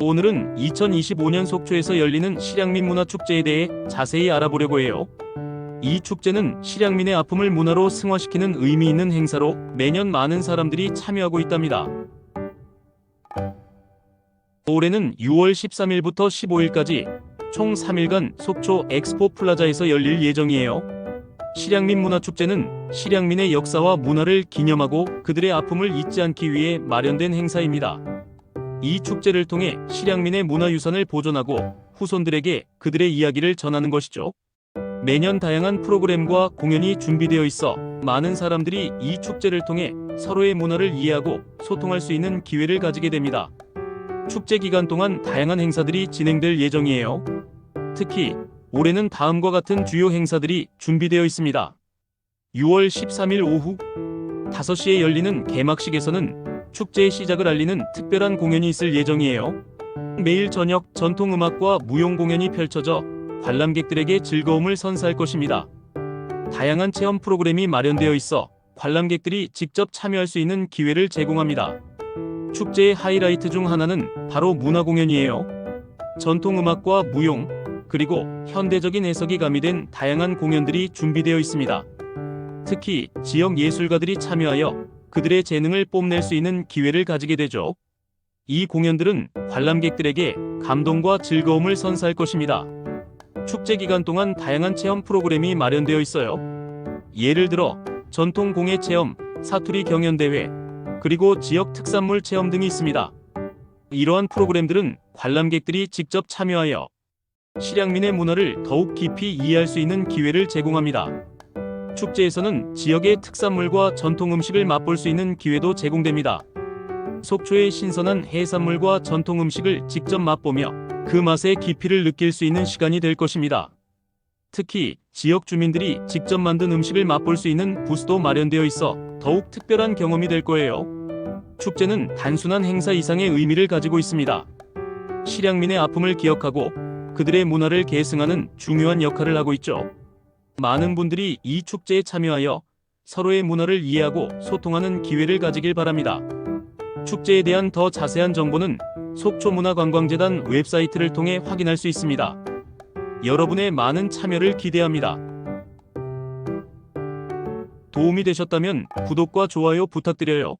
오늘은 2025년 속초에서 열리는 실향민 문화축제에 대해 자세히 알아보려고 해요. 이 축제는 실향민의 아픔을 문화로 승화시키는 의미 있는 행사로 매년 많은 사람들이 참여하고 있답니다. 올해는 6월 13일부터 15일까지 총 3일간 속초 엑스포 플라자에서 열릴 예정이에요. 실향민 문화축제는 실향민의 역사와 문화를 기념하고 그들의 아픔을 잊지 않기 위해 마련된 행사입니다. 이 축제를 통해 실향민의 문화유산을 보존하고 후손들에게 그들의 이야기를 전하는 것이죠. 매년 다양한 프로그램과 공연이 준비되어 있어 많은 사람들이 이 축제를 통해 서로의 문화를 이해하고 소통할 수 있는 기회를 가지게 됩니다. 축제 기간 동안 다양한 행사들이 진행될 예정이에요. 특히 올해는 다음과 같은 주요 행사들이 준비되어 있습니다. 6월 13일 오후 5시에 열리는 개막식에서는 축제의 시작을 알리는 특별한 공연이 있을 예정이에요. 매일 저녁 전통음악과 무용 공연이 펼쳐져 관람객들에게 즐거움을 선사할 것입니다. 다양한 체험 프로그램이 마련되어 있어 관람객들이 직접 참여할 수 있는 기회를 제공합니다. 축제의 하이라이트 중 하나는 바로 문화 공연이에요. 전통 음악과 무용, 그리고 현대적인 해석이 가미된 다양한 공연들이 준비되어 있습니다. 특히 지역 예술가들이 참여하여 그들의 재능을 뽐낼 수 있는 기회를 가지게 되죠. 이 공연들은 관람객들에게 감동과 즐거움을 선사할 것입니다. 축제 기간 동안 다양한 체험 프로그램이 마련되어 있어요. 예를 들어 전통 공예 체험, 사투리 경연 대회, 그리고 지역 특산물 체험 등이 있습니다. 이러한 프로그램들은 관람객들이 직접 참여하여 실향민의 문화를 더욱 깊이 이해할 수 있는 기회를 제공합니다. 축제에서는 지역의 특산물과 전통 음식을 맛볼 수 있는 기회도 제공됩니다. 속초의 신선한 해산물과 전통 음식을 직접 맛보며 그 맛의 깊이를 느낄 수 있는 시간이 될 것입니다. 특히 지역 주민들이 직접 만든 음식을 맛볼 수 있는 부스도 마련되어 있어 더욱 특별한 경험이 될 거예요. 축제는 단순한 행사 이상의 의미를 가지고 있습니다. 실향민의 아픔을 기억하고 그들의 문화를 계승하는 중요한 역할을 하고 있죠. 많은 분들이 이 축제에 참여하여 서로의 문화를 이해하고 소통하는 기회를 가지길 바랍니다. 축제에 대한 더 자세한 정보는 속초문화관광재단 웹사이트를 통해 확인할 수 있습니다. 여러분의 많은 참여를 기대합니다. 도움이 되셨다면 구독과 좋아요 부탁드려요.